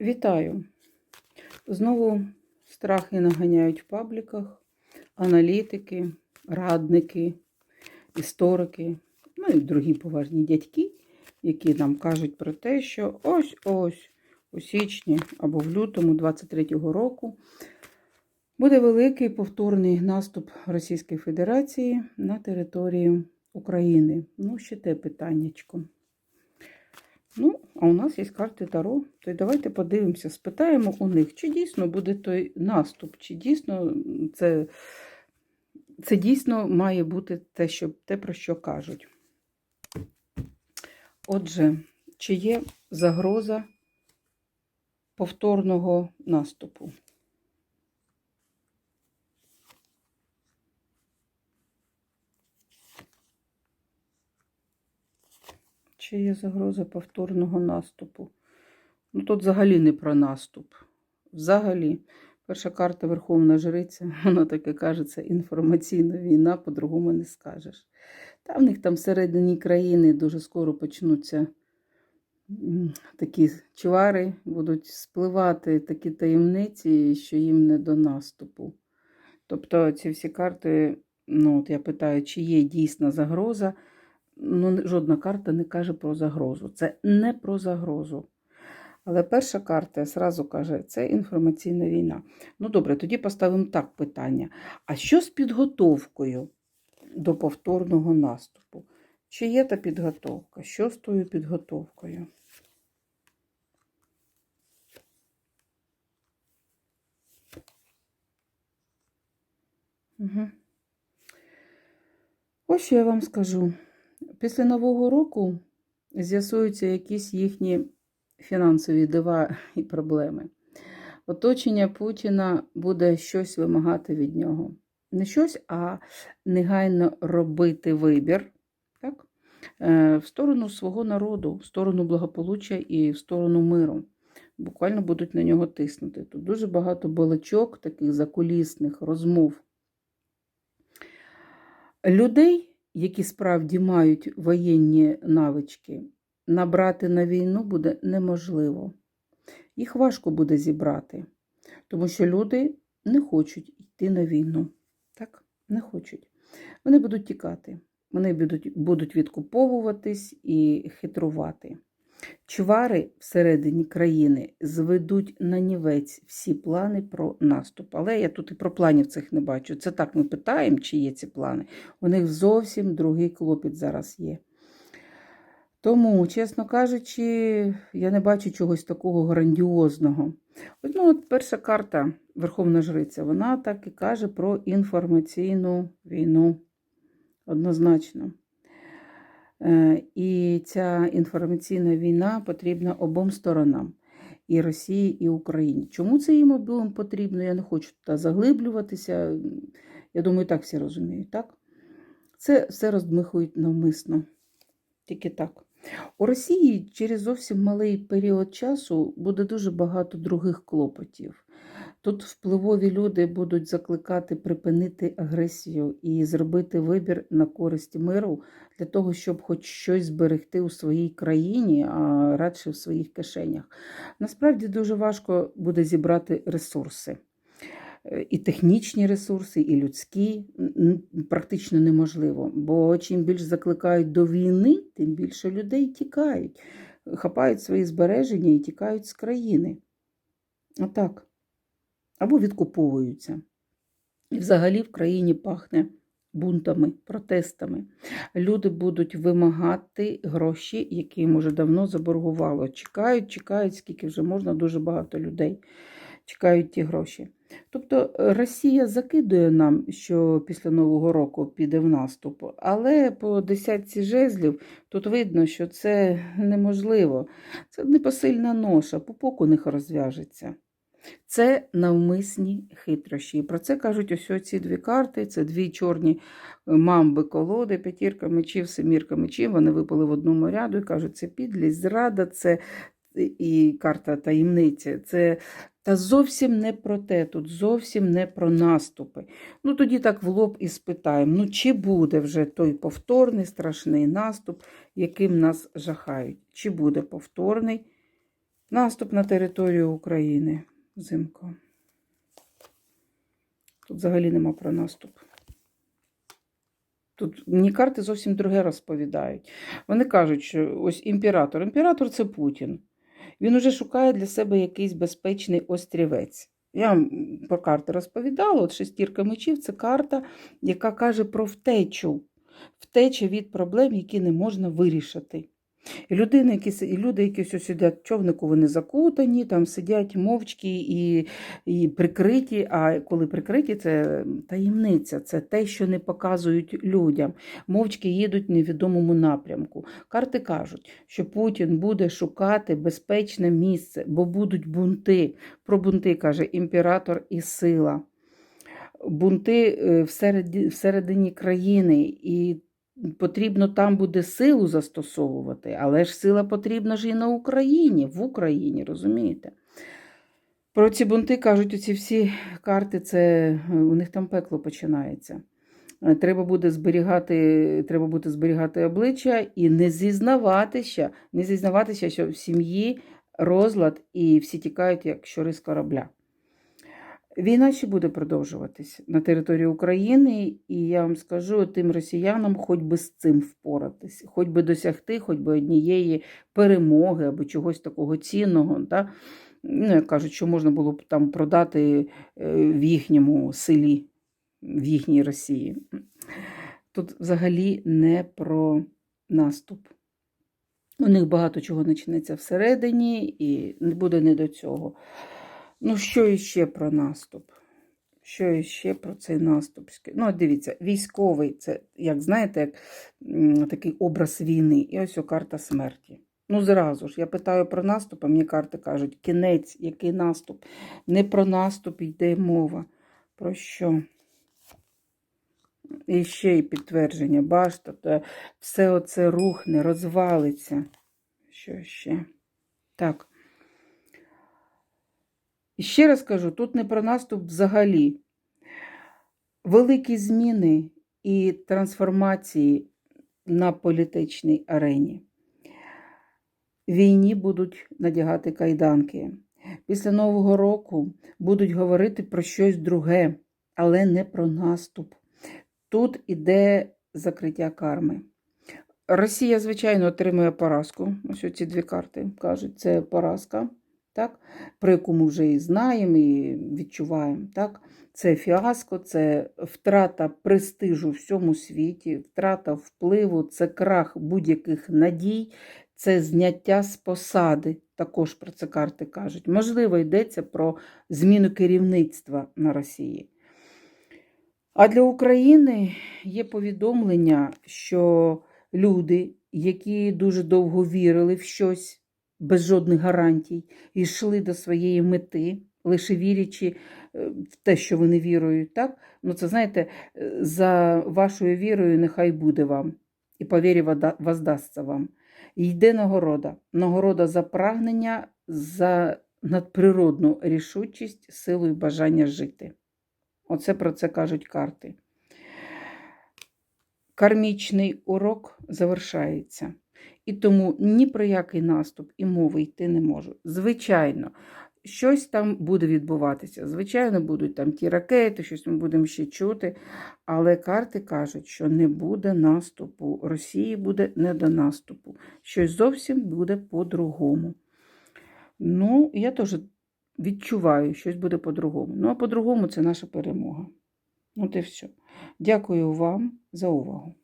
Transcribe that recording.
Вітаю! Знову страхи наганяють в пабліках, аналітики, радники, історики, ну і другі поважні дядьки, які нам кажуть про те, що ось-ось у січні або в лютому 23-го року буде великий повторний наступ Російської Федерації на територію України. Ну, ще те питаннячко. Ну, а у нас є карти Таро. То давайте подивимося, спитаємо у них, чи дійсно буде той наступ, чи дійсно це, це дійсно має бути те, що, те, про що кажуть. Отже, чи є загроза повторного наступу? Чи є загроза повторного наступу? Ну, тут взагалі не про наступ. Взагалі, перша карта Верховна Жриця, вона таке каже, це інформаційна війна, по-другому не скажеш. Та в них там всередині країни дуже скоро почнуться такі чвари, будуть спливати такі таємниці, що їм не до наступу. Тобто ці всі карти, ну от я питаю, чи є дійсна загроза ну, жодна карта не каже про загрозу. Це не про загрозу. Але перша карта зразу каже, це інформаційна війна. Ну добре, тоді поставимо так питання. А що з підготовкою до повторного наступу? Чи є та підготовка? Що з тою підготовкою? Угу. Ось що я вам скажу. Після Нового року з'ясуються якісь їхні фінансові дива і проблеми. Оточення Путіна буде щось вимагати від нього. Не щось, а негайно робити вибір так? Е, в сторону свого народу, в сторону благополуччя і в сторону миру. Буквально будуть на нього тиснути. Тут дуже багато балачок, таких закулісних розмов. Людей які справді мають воєнні навички, набрати на війну буде неможливо. Їх важко буде зібрати, тому що люди не хочуть йти на війну. Так, не хочуть. Вони будуть тікати, вони будуть, будуть відкуповуватись і хитрувати. Чвари всередині країни зведуть на нівець всі плани про наступ. Але я тут і про планів цих не бачу. Це так ми питаємо, чи є ці плани. У них зовсім другий клопіт зараз є. Тому, чесно кажучи, я не бачу чогось такого грандіозного. Ну, от перша карта Верховна Жриця, вона так і каже про інформаційну війну. Однозначно. Е, і ця інформаційна війна потрібна обом сторонам і Росії, і Україні. Чому це їм обом потрібно? Я не хочу туди заглиблюватися. Я думаю, так всі розуміють, так? Це все роздмихують навмисно. Тільки так. У Росії через зовсім малий період часу буде дуже багато других клопотів. Тут впливові люди будуть закликати припинити агресію і зробити вибір на користь миру для того, щоб хоч щось зберегти у своїй країні, а радше в своїх кишенях. Насправді дуже важко буде зібрати ресурси. І технічні ресурси, і людські практично неможливо. Бо чим більш закликають до війни, тим більше людей тікають, хапають свої збереження і тікають з країни. Отак або відкуповуються. І взагалі в країні пахне бунтами, протестами. Люди будуть вимагати гроші, які їм уже давно заборгувало. Чекають, чекають, скільки вже можна, дуже багато людей чекають ті гроші. Тобто Росія закидує нам, що після Нового року піде в наступ, але по десятці жезлів тут видно, що це неможливо. Це непосильна ноша, пупок у них розв'яжеться. Це навмисні хитрощі. І про це кажуть ось ці дві карти. Це дві чорні е, мамби колоди, п'ятірка мечів, семірка мечів. Вони випали в одному ряду і кажуть, це підлість, зрада, це і карта таємниця. Це та зовсім не про те, тут зовсім не про наступи. Ну тоді так в лоб і спитаємо: ну чи буде вже той повторний страшний наступ, яким нас жахають? Чи буде повторний? Наступ на територію України. Взимку. Тут взагалі нема про наступ. Тут мені карти зовсім друге розповідають. Вони кажуть, що ось імператор. Імператор це Путін. Він уже шукає для себе якийсь безпечний острівець. Я вам про карти розповідала. От шестірка мечів це карта, яка каже про втечу. Втеча від проблем, які не можна вирішити. І людини, які, і люди, які ось сидять в човнику, вони закутані, там сидять мовчки і, і прикриті. А коли прикриті, це таємниця, це те, що не показують людям. Мовчки їдуть в невідомому напрямку. Карти кажуть, що Путін буде шукати безпечне місце, бо будуть бунти. Про бунти каже імператор і сила. Бунти е, всередині країни, і потрібно там буде силу застосовувати, але ж сила потрібна ж і на Україні, в Україні, розумієте? Про ці бунти кажуть, оці всі карти, це е, у них там пекло починається. Е, Треба буде зберігати, треба буде зберігати обличчя і не зізнаватися, не зізнаватися, що в сім'ї розлад і всі тікають як щури з корабля. Війна ще буде продовжуватись на території України, і я вам скажу тим росіянам, хоч би з цим впоратись, хоч би досягти, хоч би однієї перемоги або чогось такого цінного. Да? Ну, як кажуть, що можна було б там продати е, в їхньому селі, в їхній Росії. Тут взагалі не про наступ. У них багато чого почнеться всередині, і буде не до цього. Ну, що іще про наступ? Що іще про цей наступ? Ну, дивіться, військовий це, як знаєте, як такий образ війни. І ось карта смерті. Ну, зразу ж, я питаю про наступ, а мені карти кажуть, кінець, який наступ. Не про наступ йде мова. Про що? І ще й підтвердження, бачите, то все оце рухне, розвалиться. Що ще? Так. І ще раз кажу, тут не про наступ взагалі. Великі зміни і трансформації на політичній арені. Війні будуть надягати кайданки. Після Нового року будуть говорити про щось друге, але не про наступ. Тут іде закриття карми. Росія, звичайно, отримує поразку. Ось ці дві карти кажуть, це поразка, так? про яку ми вже і знаємо, і відчуваємо. Так? Це фіаско, це втрата престижу всьому світі, втрата впливу, це крах будь-яких надій, це зняття з посади. Також про це карти кажуть. Можливо, йдеться про зміну керівництва на Росії. А для України є повідомлення, що люди, які дуже довго вірили в щось без жодних гарантій, і йшли до своєї мети, лише вірячи е, в те, що вони вірують, так? Ну, це знаєте, е, за вашою вірою нехай буде вам, і по вірі вода- воздасться вам. Йде нагорода. Нагорода за прагнення, за надприродну рішучість, силу і бажання жити. Оце про це кажуть карти. Кармічний урок завершається. І тому ні про який наступ і мови йти не можу. Звичайно, щось там буде відбуватися. Звичайно, будуть там ті ракети, щось ми будемо ще чути. Але карти кажуть, що не буде наступу. Росії буде не до наступу. Щось зовсім буде по-другому. Ну, я теж відчуваю, щось буде по-другому. Ну, а по-другому це наша перемога. От і все. Дякую вам за увагу.